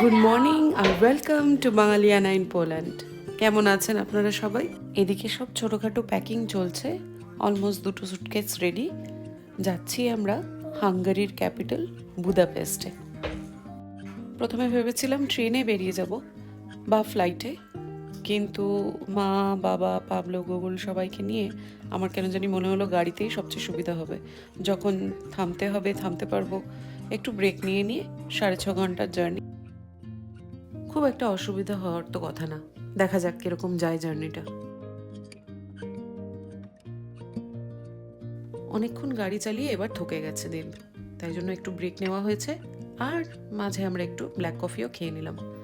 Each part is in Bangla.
Good morning R welcome to Bangaliyana in Poland কেমন আছেন আপনারা সবাই? এদিকে সব ছোটোখাটো প্যাকিং চলছে। অলমোস্ট দুটো সুটকেস রেডি যাচ্ছি আমরা হাঙ্গারির ক্যাপিটাল বুদাপেস্টে প্রথমে ভেবেছিলাম ট্রেনে বেরিয়ে যাব, বা ফ্লাইটে কিন্তু মা, বাবা পাবলো গুগল সবাইকে নিয়ে আমার কেন জানি মনে হলো গাড়িতেই সবচেয়ে সুবিধা হবে। যখন থামতে হবে, থামতে পারব। একটু ব্রেক নিয়ে নিয়ে সাড়ে ছ ঘণ্টার জার্নি খুব একটা অসুবিধা হওয়ার তো কথা না। দেখা যাক কীরকম যায় জার্নিটা। অনেকক্ষণ গাড়ি চালিয়ে এবার ঠকে গেছে দিন তাই জন্য একটু ব্রেক নেওয়া হয়েছে। আর মাঝে আমরা একটু ব্ল্যাক কফিও খেয়ে নিলাম।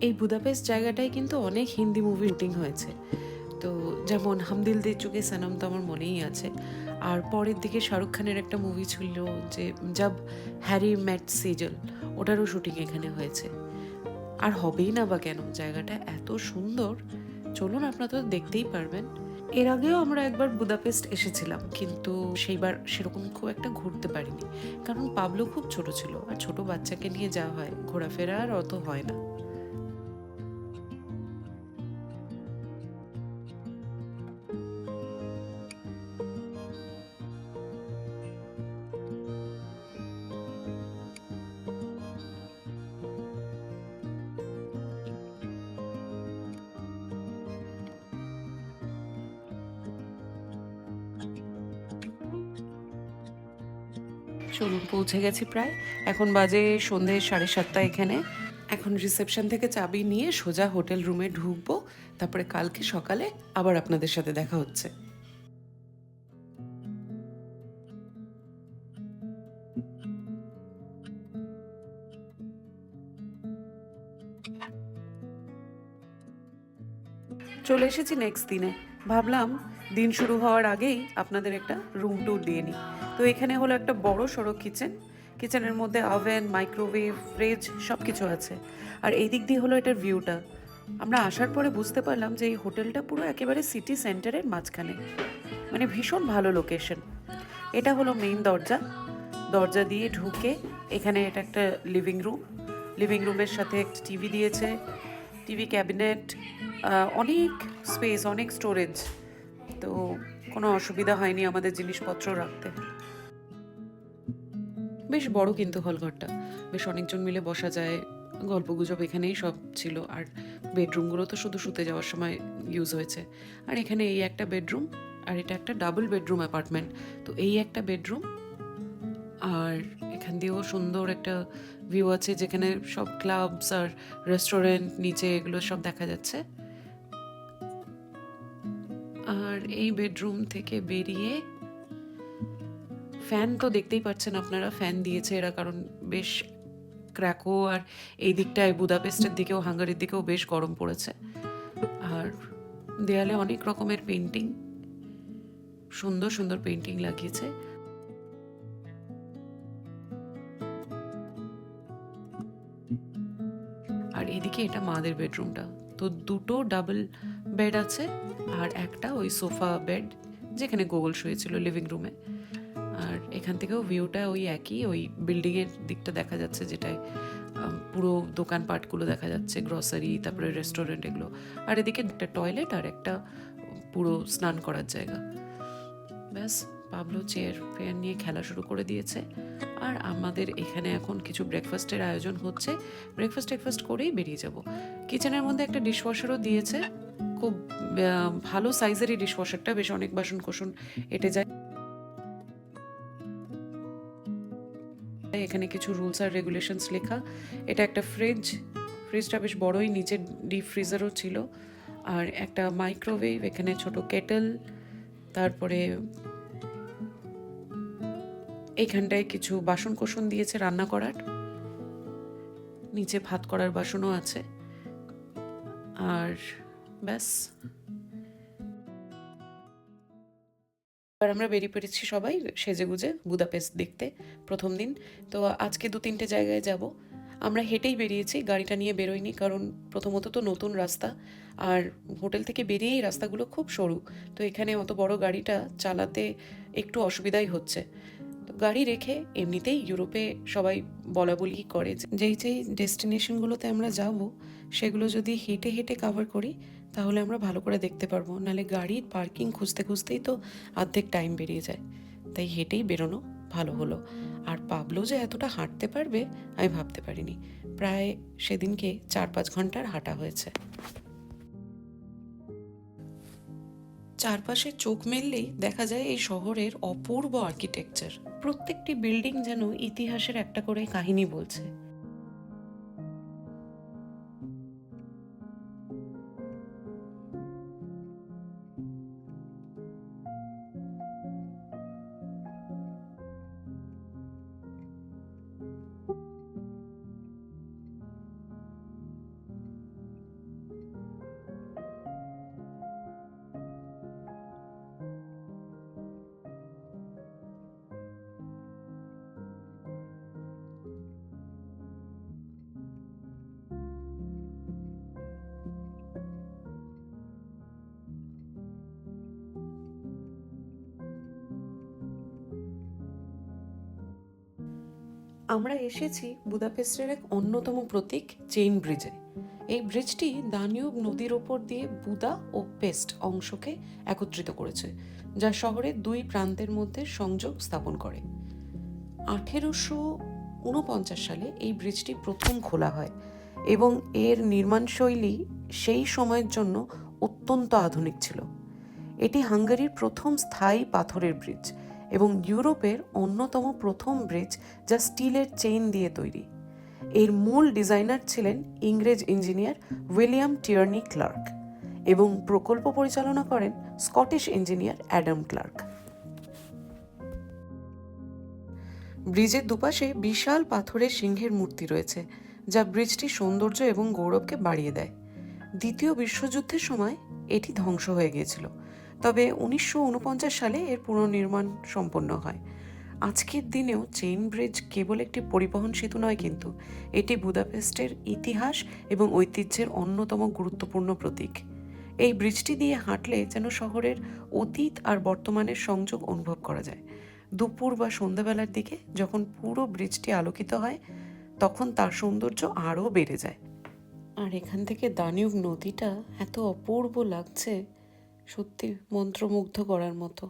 এই বুদাপেস্ট জায়গাটায় কিন্তু অনেক হিন্দি মুভি শুটিং হয়েছে। তো যেমন হাম দিল দে চুকে সনম তো আমার মনেই আছে। আর পরের দিকে শাহরুখ খানের একটা মুভি ছিল যে জব হ্যারি ম্যাট সিজল, ওটারও শুটিং এখানে হয়েছে। আর হবেই না বা কেন, জায়গাটা এত সুন্দর। চলুন আপনারা তো দেখতেই পারবেন। এর আগেও আমরা একবার বুদাপেস্ট এসেছিলাম, কিন্তু সেইবার সেরকম খুব একটা ঘুরতে পারিনি। কারণ পাবলো খুব ছোট ছিল, আর ছোট বাচ্চাকে নিয়ে যাওয়া হয়, ঘোরাফেরা আর অত হয় না। চলুন পৌঁছে গেছি প্রায়। এখন বাজে সন্ধে সাড়ে সাতটা এখানে। এখন রিসেপশন থেকে চাবি নিয়ে সোজা হোটেল রুমে ঢুকবো। তারপরে কালকে সকালে আবার আপনাদের সাথে দেখা হচ্ছে। চলে এসেছি নেক্সট দিনে। ভাবলাম দিন শুরু হওয়ার আগেই আপনাদের একটা রুম ট্যুর দিয়ে নিই। তো এখানে হলো একটা বড় সড়ো কিচেন। কিচেনের মধ্যে ওভেন, মাইক্রোওয়েভ, ফ্রিজ সব কিছু আছে। আর এই দিক দিয়ে হলো এটার ভিউটা আমরা আসার পরে বুঝতে পারলাম যে এই হোটেলটা পুরো একেবারে সিটি সেন্টারের মাঝখানে। মানে ভীষণ ভালো লোকেশন এটা হলো মেইন দরজা। দরজা দিয়ে ঢুকে এখানে এটা একটা লিভিং রুম লিভিং রুমের সাথে একটা টিভি দিয়েছে। টিভি ক্যাবিনেট অনেক স্পেস অনেক স্টোরেজ তো কোনো অসুবিধা হয়নি আমাদের জিনিসপত্র রাখতে। বেশ বড় কিন্তু হলঘরটা। বেশ অনেকজন মিলে বসা যায়। গল্পগুজব এখানেই সব ছিল। আর বেডরুমগুলো তো শুধু শুতে যাওয়ার সময় ইউজ হয়েছে। আর এখানে এই একটা বেডরুম, আর এটা একটা ডাবল বেডরুম অ্যাপার্টমেন্ট তো এই একটা বেডরুম, আর এখান দিয়েও সুন্দর একটা ভিউ আছে যেখানে সব ক্লাবস আর রেস্টুরেন্ট নিচে এগুলো সব দেখা যাচ্ছে। আর এই বেডরুম থেকে বেরিয়ে ফ্যান তো দেখতেই পাচ্ছেন আপনারা ফ্যান দিয়েছে এরা, কারণ বেশ ক্র্যাকো আর এই দিকটায় বুদাপেস্টের দিকেও হাঙ্গারির দিকেও বেশ গরম পড়েছে। আর দেয়ালে অনেক রকমের পেন্টিং সুন্দর সুন্দর পেন্টিং লাগিয়েছে। আর এদিকে এটা মাদের বেডরুমটা তো দুটো ডাবল বেড আছে, আর একটা ওই সোফা বেড যেখানে গোগল শুয়েছিল লিভিং রুমে আর এখান থেকেও ভিউটা ওই একই, ওই বিল্ডিংয়ের দিকটা দেখা যাচ্ছে যেটায় পুরো দোকানপাটগুলো দেখা যাচ্ছে গ্রসারি তারপরে রেস্টুরেন্ট এগুলো। আর এদিকে একটা টয়লেট আর একটা পুরো স্নান করার জায়গা। ব্যাস পাবলো চেয়ার ফেয়ার নিয়ে খেলা শুরু করে দিয়েছে। আর আমাদের এখানে এখন কিছু ব্রেকফাস্টের আয়োজন হচ্ছে। ব্রেকফাস্ট টেকফাস্ট করেই বেরিয়ে যাব। কিচেনের মধ্যে একটা ডিশওয়াশারও দিয়েছে। খুব ভালো সাইজেরই ডিশওয়াশারটা বেশ অনেক বাসন কোসন এটে যায়। এখানে কিছু রুলস আর রেগুলেশনস লেখা। এটা একটা ফ্রিজ ফ্রিজটা বেশ বড়ই, নিচে ডিপ ফ্রিজারও ছিল। আর একটা মাইক্রোওয়েভ এখানে ছোট কেটেল তারপরে এইখানটায় কিছু বাসন কোসন দিয়েছে রান্না করার। নিচে ভাত করার বাসনও আছে। আর ব্যাস। এবার আমরা বেরিয়ে পড়েছি সবাই সেজেগুজে বুদাপেস্ট দেখতে, প্রথম দিন। তো আজকে দু তিনটে জায়গায় যাব। আমরা হেঁটেই বেরিয়েছি, গাড়িটা নিয়ে বেরোইনি কারণ প্রথমত তো নতুন রাস্তা আর হোটেল থেকে বেরিয়েই রাস্তাগুলো খুব সরু। তো এখানে অত বড় গাড়িটা চালাতে একটু অসুবিধাই হচ্ছে। গাড়ি রেখে এমনিতেই ইউরোপে সবাই বলা বলি করে যেই যেই ডেস্টিনেশনগুলোতে আমরা যাব, সেগুলো যদি হেঁটে হেঁটে কাভার করি তাহলে আমরা ভালো করে দেখতে পারব। নাহলে গাড়ির পার্কিং খুঁজতে খুঁজতেই তো অর্ধেক টাইম বেরিয়ে যায়। তাই হেঁটেই বেরোনো ভালো হলো। আর পাবলো যে এতটা হাঁটতে পারবে, আমি ভাবতে পারিনি। প্রায় সেদিনকে চার পাঁচ ঘণ্টার হাঁটা হয়েছে। চারপাশে চোখ মেললেই দেখা যায় এই শহরের অপূর্ব আর্কিটেকচার প্রত্যেকটি বিল্ডিং যেন ইতিহাসের একটা করে কাহিনী বলছে। আমরা এসেছি বুদাপেস্টের এক অন্যতম প্রতীক, চেইন ব্রিজে। এই ব্রিজটি দানিউব নদীর ওপর দিয়ে বুদা ও পেস্ট অংশকে একত্রিত করেছে, যা শহরের দুই প্রান্তের মধ্যে সংযোগ স্থাপন করে। আঠেরোশো উনপঞ্চাশ সালে এই ব্রিজটি প্রথম খোলা হয় এবং এর নির্মাণশৈলী সেই সময়ের জন্য অত্যন্ত আধুনিক ছিল। এটি হাঙ্গারির প্রথম স্থায়ী পাথরের ব্রিজ এবং ইউরোপের অন্যতম প্রথম ব্রিজ যা স্টিলের চেইন দিয়ে তৈরি। এর মূল ডিজাইনার ছিলেন ইংরেজ ইঞ্জিনিয়ার উইলিয়াম টিয়ার্নি ক্লার্ক এবং প্রকল্প পরিচালনা করেন স্কটিশ ইঞ্জিনিয়ার অ্যাডাম ক্লার্ক। ব্রিজের দুপাশে বিশাল পাথরের সিংহের মূর্তি রয়েছে, যা ব্রিজটি সৌন্দর্য এবং গৌরবকে বাড়িয়ে দেয়। দ্বিতীয় বিশ্বযুদ্ধের সময় এটি ধ্বংস হয়ে গিয়েছিল। তবে উনিশশো উনপঞ্চাশ সালে এর পুনর্নির্মাণ সম্পন্ন হয়। আজকের দিনেও চেইন ব্রিজ কেবল একটি পরিবহন সেতু নয় কিন্তু, এটি বুদাপেস্টের ইতিহাস এবং ঐতিহ্যের অন্যতম গুরুত্বপূর্ণ প্রতীক। এই ব্রিজটি দিয়ে হাঁটলে যেন শহরের অতীত আর বর্তমানের সংযোগ অনুভব করা যায়। দুপুর বা সন্ধ্যাবেলার দিকে যখন পুরো ব্রিজটি আলোকিত হয়, তখন তার সৌন্দর্য আরও বেড়ে যায়। আর এখান থেকে দানিউব নদীটা এত অপূর্ব লাগছে সত্যি মন্ত্রমুগ্ধ করার মতো।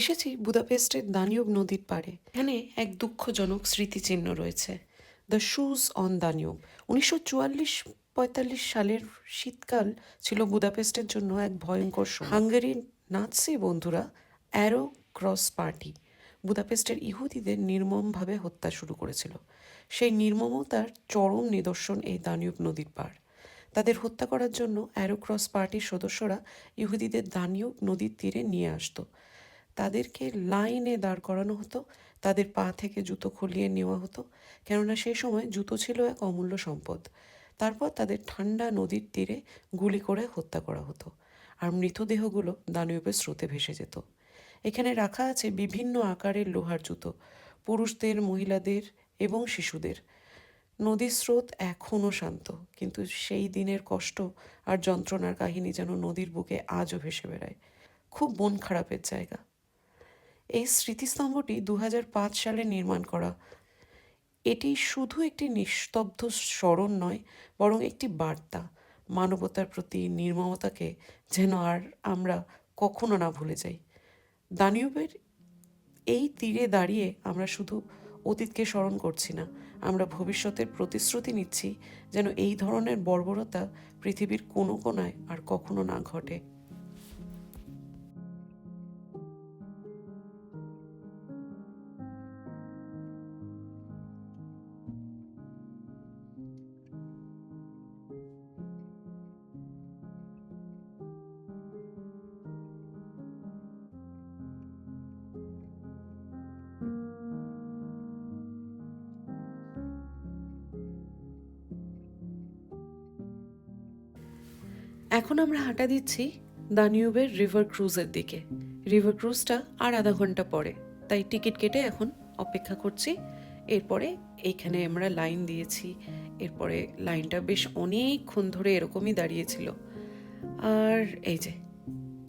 এসেছি বুদাপেস্টের দানিউব নদীর পাড়ে। এখানে এক দুঃখজনক স্মৃতিচিহ্ন রয়েছে। দ্য শুজ অন দানিউব উনিশশো চুয়াল্লিশ পঁয়তাল্লিশ সালের শীতকাল ছিল বুদাপেস্টের জন্য এক ভয়ঙ্কর হাঙ্গেরির নাৎসি বন্ধুরা অ্যারো ক্রস পার্টি বুদাপেস্টের ইহুদিদের নির্মমভাবে হত্যা শুরু করেছিল। সেই নির্মমতার চরম নিদর্শন এই দানিউব নদীর পাড়। তাদের হত্যা করার জন্য অ্যারোক্রস পার্টির সদস্যরা ইহুদিদের দানিউব নদীর তীরে নিয়ে আসতো। তাদেরকে লাইনে দাঁড় করানো হতো, তাদের পা থেকে জুতো খুলিয়ে নেওয়া হতো। কেননা সেই সময় জুতো ছিল এক অমূল্য সম্পদ। তারপর তাদের ঠান্ডা নদীর তীরে গুলি করে হত্যা করা হতো আর মৃতদেহগুলো দানিউবের স্রোতে ভেসে যেত। এখানে রাখা আছে বিভিন্ন আকারের লোহার জুতো, পুরুষদের, মহিলাদের এবং শিশুদের। নদীর স্রোত এখনও শান্ত, কিন্তু সেই দিনের কষ্ট আর যন্ত্রণার কাহিনী যেন নদীর বুকে আজও ভেসে বেড়ায়। খুব মন খারাপের জায়গা। এই স্মৃতিস্তম্ভটি দু হাজার পাঁচ সালে নির্মাণ করা। এটি শুধু একটি নিস্তব্ধ স্মরণ নয়, বরং একটি বার্তা। মানবতার প্রতি নির্মমতাকে যেন আর আমরা কখনো না ভুলে যাই। দানিউবের এই তীরে দাঁড়িয়ে আমরা শুধু অতীতকে স্মরণ করছি না, আমরা ভবিষ্যতের প্রতিশ্রুতি নিচ্ছি যেন এই ধরনের বর্বরতা পৃথিবীর কোনো কোনায় আর কখনো না ঘটে। এখন আমরা হাঁটা দিচ্ছি দানিউবের রিভার ক্রুজের দিকে। রিভার ক্রুজটা আর আধা ঘণ্টা পরে। তাই টিকিট কেটে এখন অপেক্ষা করছি। এরপরে এইখানে আমরা লাইন দিয়েছি। এরপরে লাইনটা বেশ অনেকক্ষণ ধরে এরকমই দাঁড়িয়েছিল। আর এই যে,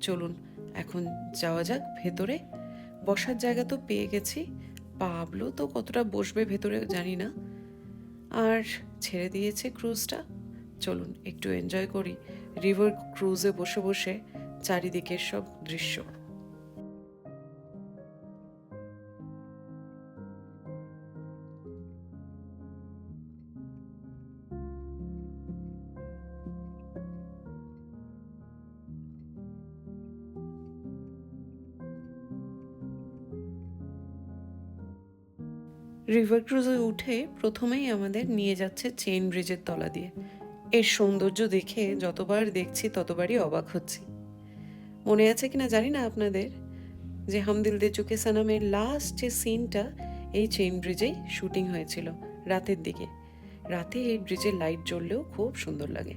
চলুন, এখন যাওয়া যাক ভেতরে। বসার জায়গা তো পেয়ে গেছি। পাবলো তো কতটা বসবে ভেতরে জানি না। আর ছেড়ে দিয়েছে ক্রুজটা। চলুন, একটু এনজয় করি। রিভার ক্রুজে বসে বসে চারিদিকের সব দৃশ্য। রিভার ক্রুজে উঠে প্রথমেই আমাদের নিয়ে যাচ্ছে চেইন ব্রিজের তলা দিয়ে। এর সৌন্দর্য দেখে যতবার দেখছি, ততবারই অবাক হচ্ছি। মনে আছে কিনা জানি না আপনাদের, যে হাম দিল দে চুকে সানামের লাস্ট যে সিনটা এই চেইন ব্রিজেই শুটিং হয়েছিল রাতের দিকে। রাতে এই ব্রিজের লাইট জ্বললেও খুব সুন্দর লাগে।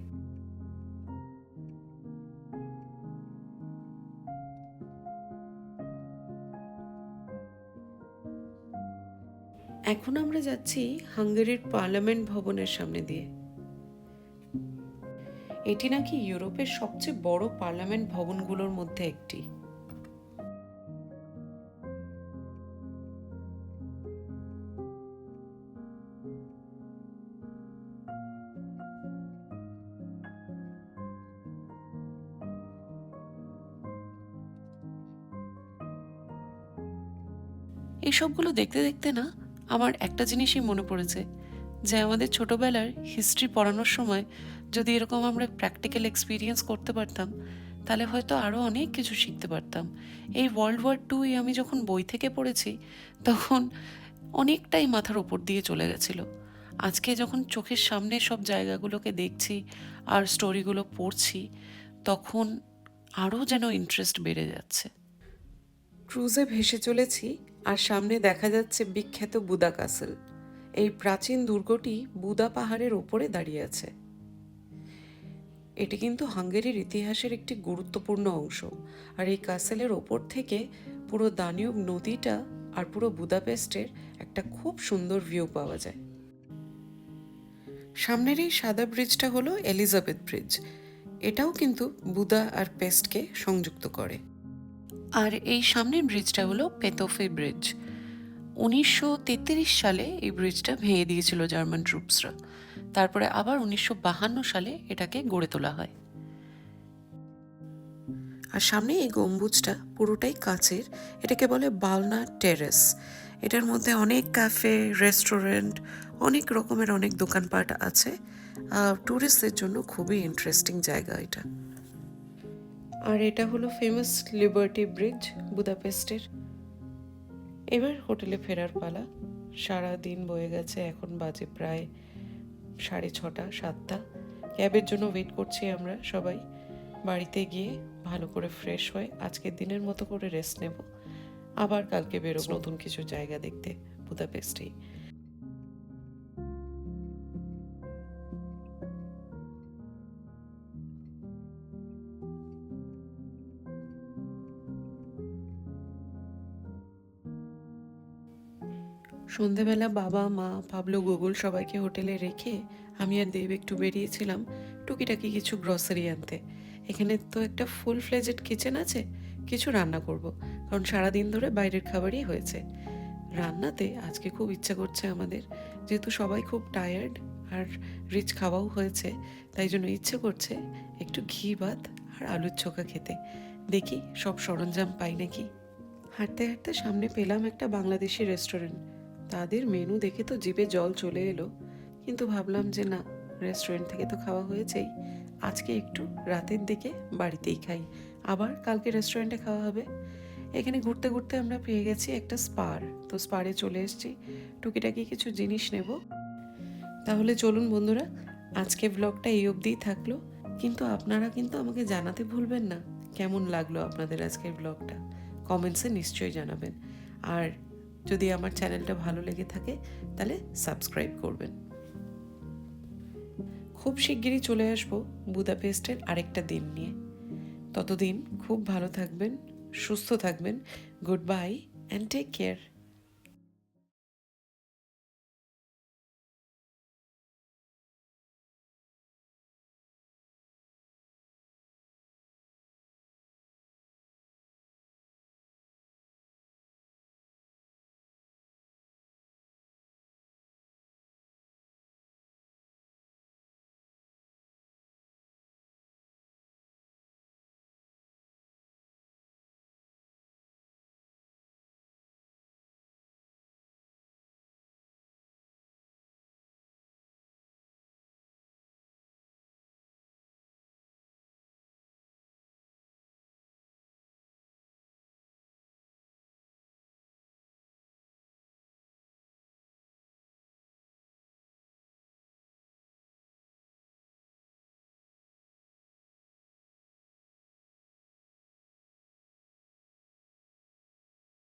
এখন আমরা যাচ্ছি হাঙ্গেরির পার্লামেন্ট ভবনের সামনে দিয়ে। এটি নাকি ইউরোপের সবচেয়ে বড় পার্লামেন্ট ভবনগুলোর মধ্যে একটি। এসবগুলো দেখতে দেখতে না, আমার একটা জিনিসই মনে পড়েছে। যে আমাদের ছোটবেলার হিস্ট্রি পড়ানোর সময় যদি এরকম আমরা প্র্যাকটিক্যাল এক্সপিরিয়েন্স করতে পারতাম, তাহলে হয়তো আরও অনেক কিছু শিখতে পারতাম। এই ওয়ার্ল্ড ওয়ার টু আমি যখন বই থেকে পড়েছি, তখন অনেকটাই মাথার ওপর দিয়ে চলে গেছিল। আজকে যখন চোখের সামনে সব জায়গাগুলোকে দেখছি আর স্টোরিগুলো পড়ছি, তখন আরও যেন ইন্টারেস্ট বেড়ে যাচ্ছে। ক্রুজে ভেসে চলেছি আর সামনে দেখা যাচ্ছে বিখ্যাত বুদা কাসেল এই প্রাচীন দুর্গটি বুদা পাহাড়ের ওপরে দাঁড়িয়ে আছে। এটি কিন্তু হাঙ্গেরির ইতিহাসের একটি গুরুত্বপূর্ণ অংশ। আর এই কাসেলের ওপর থেকে পুরো দানিউব নদীটা আর পুরো বুদাপেস্টের একটা খুব সুন্দর ভিউ পাওয়া যায়। সামনের এই সাদা ব্রিজটা হলো এলিজাবেথ ব্রিজ এটাও কিন্তু বুদা আর পেস্টকে সংযুক্ত করে। আর এই সামনের ব্রিজটা হলো পেতোফে ব্রিজ উনিশশো তেত্রিশ সালে এই ব্রিজটা ভেঙে দিয়েছিল জার্মান ট্রুপসরা তারপরে আবার উনিশশো সালে এটাকে গড়ে তোলা হয়। আর সামনে এই গম্বুজটা পুরোটাই কাচের, এটাকে বলে বালনা টেরেস এটার মধ্যে অনেক ক্যাফে রেস্টুরেন্ট অনেক রকমের অনেক দোকানপাট আছে। ট্যুরিস্টদের জন্য খুবই ইন্টারেস্টিং জায়গা এটা। আর এটা হলো ফেমাস লিবার্টি ব্রিজ বুদাপেস্টের এবার হোটেলে ফেরার পালা। সারা দিন বয়ে গেছে এখন বাজে প্রায় সাড়ে ছটা সাতটা। ক্যাবের জন্য ওয়েট করছি আমরা সবাই। বাড়িতে গিয়ে ভালো করে ফ্রেশ হয়ে আজকের দিনের মতো করে রেস্ট নেব। আবার কালকে বেরোবো নতুন কিছু জায়গা দেখতে বুদাপেস্টেই সন্ধেবেলা বাবা, মা, পাবলো, গুগল সবাইকে হোটেলে রেখে আমি আর দেব একটু বেরিয়েছিলাম টুকিটাকি কিছু গ্রসারি আনতে। এখানে তো একটা ফুল ফ্লেজেড কিচেন আছে, কিছু রান্না করব, কারণ সারাদিন ধরে বাইরের খাবারই হয়েছে। রান্নাতে আজকে খুব ইচ্ছা করছে আমাদের, যেহেতু সবাই খুব টায়ার্ড আর রিচ খাওয়াও হয়েছে, তাই জন্য ইচ্ছে করছে একটু ঘি ভাত আর আলুর চোখা খেতে। দেখি সব সরঞ্জাম পাই নাকি। হাঁটতে হাঁটতে সামনে পেলাম একটা বাংলাদেশি রেস্টুরেন্ট তাদের মেনু দেখে তো জিভে জল চলে এলো। কিন্তু ভাবলাম যে না রেস্টুরেন্ট থেকে তো খাওয়া হয়েছেই। আজকে একটু রাতের দিকে বাড়িতেই খাই। আবার কালকে রেস্টুরেন্টে খাওয়া হবে। এখানে ঘুরতে ঘুরতে আমরা পেয়ে গেছি একটা স্পার। তো স্পারে চলে এসেছি। টুকিটাকি কিছু জিনিস নেব। তাহলে চলুন বন্ধুরা, আজকে ব্লগটা এই অবধিই থাকল। কিন্তু আপনারা কিন্তু আমাকে জানাতে ভুলবেন না, কেমন লাগল আপনাদের আজকের ব্লগটা কমেন্টসে নিশ্চয়ই জানাবেন। আর যদি আমার চ্যানেলটা ভালো লেগে থাকে, তাহলে সাবস্ক্রাইব করবেন। খুব শিগগিরই চলে আসব বুদাপেস্টের আরেকটা দিন নিয়ে। ততদিন খুব ভালো থাকবেন, সুস্থ থাকবেন, good bye and take care